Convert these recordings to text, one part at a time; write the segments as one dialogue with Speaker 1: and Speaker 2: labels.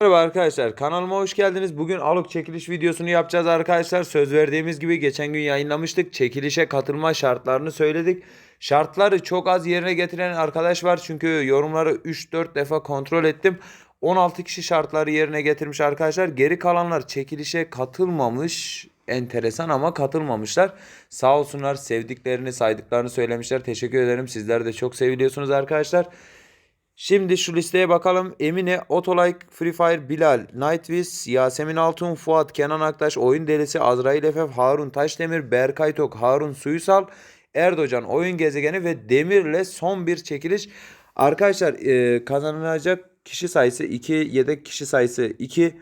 Speaker 1: Merhaba arkadaşlar kanalıma hoş geldiniz. Bugün alok çekiliş videosunu yapacağız arkadaşlar. Söz verdiğimiz gibi geçen gün yayınlamıştık. Çekilişe katılma şartlarını söyledik. Şartları çok az yerine getiren arkadaş var. Çünkü yorumları 3-4 defa kontrol ettim. 16 kişi şartları yerine getirmiş arkadaşlar. Geri kalanlar çekilişe katılmamış. Enteresan ama katılmamışlar. Sağ olsunlar sevdiklerini saydıklarını söylemişler. Teşekkür ederim. Sizler de çok seviliyorsunuz arkadaşlar. Şimdi şu listeye bakalım. Emine, Otolike, Free Fire, Bilal, Nightwish, Yasemin Altun, Fuat, Kenan Aktaş, Oyun Delisi, Azrail Efef, Harun Taşdemir, Berkay Tok, Harun Suysal, Erdocan, Oyun Gezegeni ve Demir'le son bir çekiliş. Arkadaşlar e, kazanılacak kişi sayısı 2, yedek kişi sayısı 2.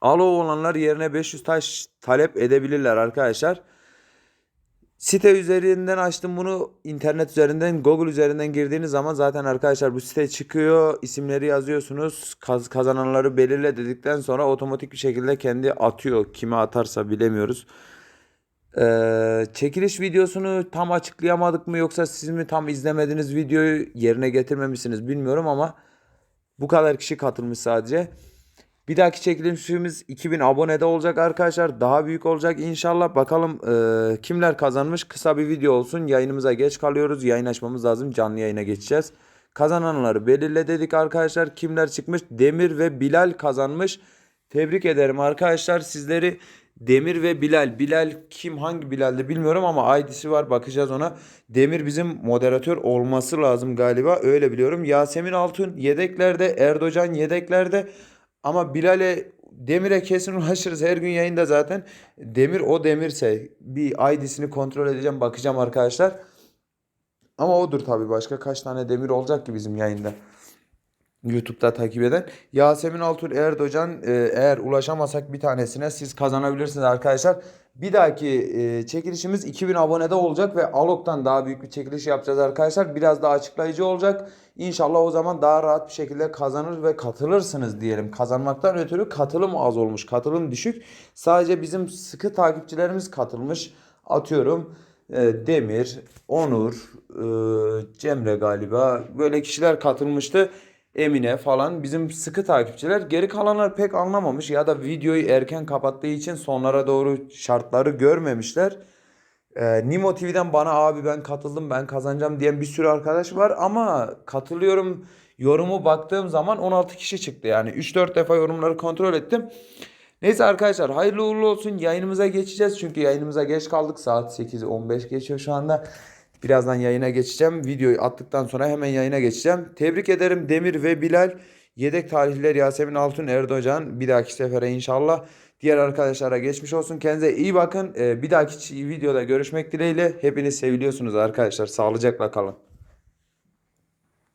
Speaker 1: Alo olanlar yerine 500 taş talep edebilirler arkadaşlar. Site üzerinden açtım bunu. internet üzerinden, Google üzerinden girdiğiniz zaman zaten arkadaşlar bu site çıkıyor. İsimleri yazıyorsunuz. Kaz kazananları belirle dedikten sonra otomatik bir şekilde kendi atıyor. Kime atarsa bilemiyoruz. Ee, çekiliş videosunu tam açıklayamadık mı yoksa siz mi tam izlemediğiniz videoyu yerine getirmemişsiniz bilmiyorum ama bu kadar kişi katılmış sadece. Bir dahaki çekilişimiz 2000 abonede olacak arkadaşlar. Daha büyük olacak inşallah. Bakalım e, kimler kazanmış. Kısa bir video olsun. Yayınımıza geç kalıyoruz. Yayın açmamız lazım. Canlı yayına geçeceğiz. Kazananları belirle dedik arkadaşlar. Kimler çıkmış? Demir ve Bilal kazanmış. Tebrik ederim arkadaşlar. Sizleri Demir ve Bilal. Bilal kim hangi Bilal'de bilmiyorum ama ID'si var bakacağız ona. Demir bizim moderatör olması lazım galiba. Öyle biliyorum. Yasemin Altun yedeklerde. Erdocan yedeklerde. Ama Bilal'e Demir'e kesin ulaşırız. Her gün yayında zaten. Demir o Demirse bir ID'sini kontrol edeceğim. Bakacağım arkadaşlar. Ama odur tabii. Başka kaç tane Demir olacak ki bizim yayında. YouTube'da takip eden. Yasemin Altur Erdoğan e, eğer ulaşamasak bir tanesine siz kazanabilirsiniz arkadaşlar. Bir dahaki e, çekilişimiz 2000 abonede olacak ve Alok'tan daha büyük bir çekiliş yapacağız arkadaşlar. Biraz daha açıklayıcı olacak. İnşallah o zaman daha rahat bir şekilde kazanır ve katılırsınız diyelim. Kazanmaktan ötürü katılım az olmuş. Katılım düşük. Sadece bizim sıkı takipçilerimiz katılmış. Atıyorum e, Demir, Onur, e, Cemre galiba böyle kişiler katılmıştı. Emine falan bizim sıkı takipçiler. Geri kalanlar pek anlamamış ya da videoyu erken kapattığı için sonlara doğru şartları görmemişler. Ee, Nimo TV'den bana abi ben katıldım ben kazanacağım diyen bir sürü arkadaş var ama katılıyorum yorumu baktığım zaman 16 kişi çıktı. Yani 3-4 defa yorumları kontrol ettim. Neyse arkadaşlar hayırlı uğurlu olsun yayınımıza geçeceğiz. Çünkü yayınımıza geç kaldık saat 8.15 geçiyor şu anda. Birazdan yayına geçeceğim. Videoyu attıktan sonra hemen yayına geçeceğim. Tebrik ederim Demir ve Bilal. Yedek tarihler Yasemin Altun Erdoğan. Bir dahaki sefere inşallah. Diğer arkadaşlara geçmiş olsun. Kendinize iyi bakın. Ee, bir dahaki videoda görüşmek dileğiyle. Hepiniz seviliyorsunuz arkadaşlar. Sağlıcakla kalın.